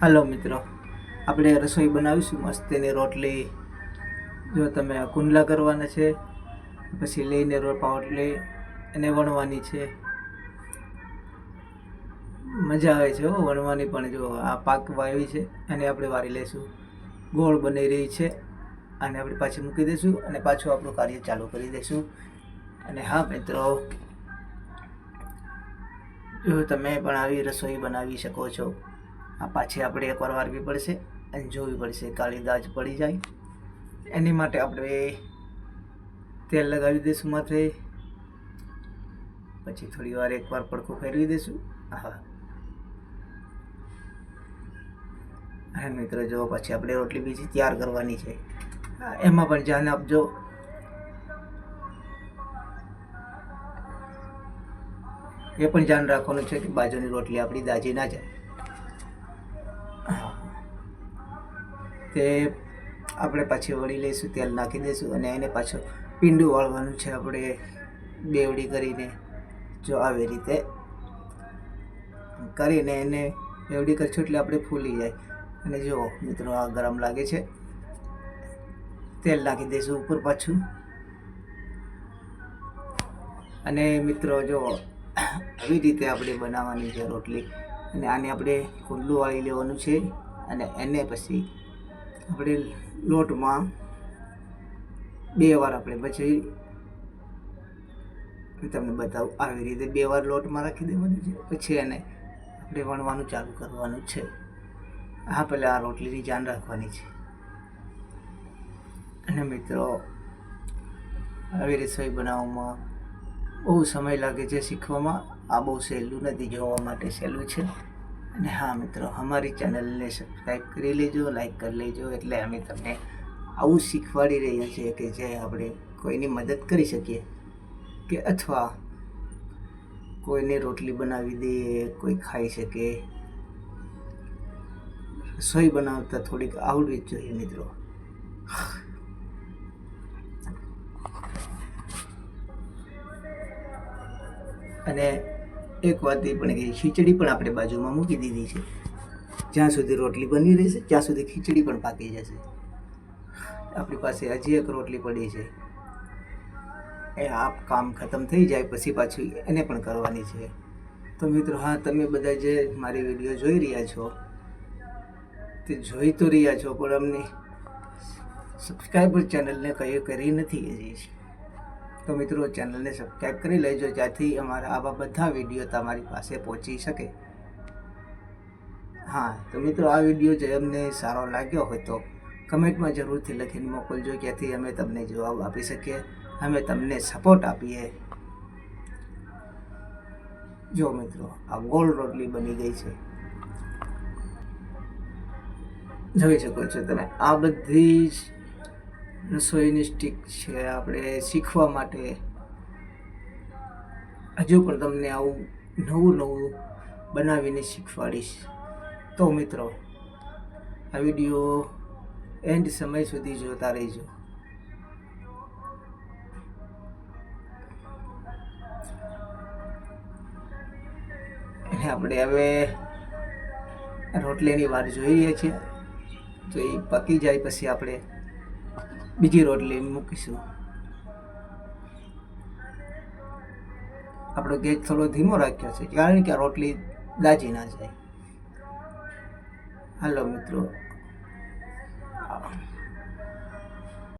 હાલો મિત્રો, આપણે રસોઈ બનાવીશું મસ્તીની રોટલી. જો તમે કુંડલા કરવાના છે, પછી લઈને રોટલી એને વણવાની છે. મજા આવે છે હો, વણવાની પણ જો આ પાક વાવી છે એને આપણે વારી લઈશું. ગોળ બની રહી છે અને આપણે પાછી મૂકી દઈશું અને પાછું આપણું કાર્ય ચાલુ કરી દઈશું. અને હા મિત્રો, જો તમે પણ આવી રસોઈ બનાવી શકો છો. આ પાછી આપણે એકવાર વારવી પડશે અને જોવી પડશે કાળી દાજ પડી જાય. એની માટે આપણે તેલ લગાવી દઈશું માથે. પછી થોડી વાર એકવાર પડખું ફેરવી દઈશું. હા અને મિત્રો, જો પછી આપણે રોટલી બીજી તૈયાર કરવાની છે. એમાં પણ ધ્યાન આપજો. એ પણ ધ્યાન રાખવાનું છે કે બાજુની રોટલી આપણી દાજી ના જાય. તે આપણે પાછી વળી લઈશું, તેલ નાખી દઈશું અને એને પાછું પીંડું વાળવાનું છે આપણે બેવડી કરીને, જો આવી રીતે કરીને એને બેવડી કરશું એટલે આપણે ફૂલી જાય. અને જો મિત્રો આ ગરમ લાગે છે, તેલ નાખી દઈશું ઉપર પાછું. અને મિત્રો જો આવી રીતે આપણે બનાવવાની છે રોટલી, અને આને આપણે કુંડલું વાળી લેવાનું છે, અને એને પછી આપણે લોટમાં બે વાર આપણે પછી તમને બતાવું, આવી રીતે બે વાર લોટમાં રાખી દેવાનું છે. પછી એને આપણે વણવાનું ચાલુ કરવાનું છે. હા, પહેલાં આ રોટલીની જાન રાખવાની છે. અને મિત્રો, આવી રસોઈ બનાવવામાં બહુ સમય લાગે છે શીખવામાં. આ બહુ સહેલું નથી, જોવા માટે સહેલું છે. અને હા મિત્રો, અમારી ચેનલને સબસ્ક્રાઈબ કરી લેજો લાઈક કરી લેજો, એટલે અમે તમને આવું શીખવાડી રહ્યા છીએ કે જે આપણે કોઈની મદદ કરી શકીએ કે અથવા કોઈને રોટલી બનાવી દઈએ કોઈ ખાઈ શકે. રસોઈ બનાવતા થોડીક આવડવી જ જોઈએ મિત્રો. અને એક વાત એ પણ કે ખીચડી પણ આપણે બાજુમાં મૂકી દીધી છે. જ્યાં સુધી રોટલી બની રહેશે, ત્યાં સુધી ખીચડી પણ પાકી જશે. આપણી પાસે હજી એક રોટલી પડી છે. એ આ કામ ખતમ થઈ જાય પછી પાછું એને પણ કરવાની છે. તો મિત્રો, હા, તમે બધા જે મારી વીડિયો જોઈ રહ્યા છો, તે જોઈ તો રહ્યા છો, પણ અમને સબસ્ક્રાઈબર ચેનલને કંઈ કરી નથી હજી. તો મિત્રો, ચેનલને સબસ્ક્રાઈબ કરી લેજો, જ્યાંથી અમારા આવા બધા વીડિયો તમારી પાસે પહોંચી શકે. હા, તો મિત્રો, આ વીડિયો જે અમને સારો લાગ્યો હોય તો કમેન્ટમાં જરૂરથી લખીને મોકલજો ક્યાંથી અમે તમને જવાબ આપી શકીએ, અમે તમને સપોર્ટ આપીએ. જો મિત્રો, આ ગોળ રોટલી બની ગઈ છે. જોઈ શકો છો તમે, આ બધી જ રસોઈની સ્ટીક છે, આપણે શીખવા માટે. હજુ પણ તમને આવું નવું નવું બનાવીને શીખવાડીશ. તો મિત્રો, આ વીડિયો એન્ડ સમય સુધી જોતા રહેજો. અને આપણે હવે રોટલીની વાર જોઈ રહ્યા છીએ. તો એ પકી જાય પછી આપણે બીજી રોટલી મૂકીશું. આપણો ગેસ થોડો ધીમો રાખ્યો છે. કારણ કે આ રોટલી દાજી ના જાય હાલો મિત્રો.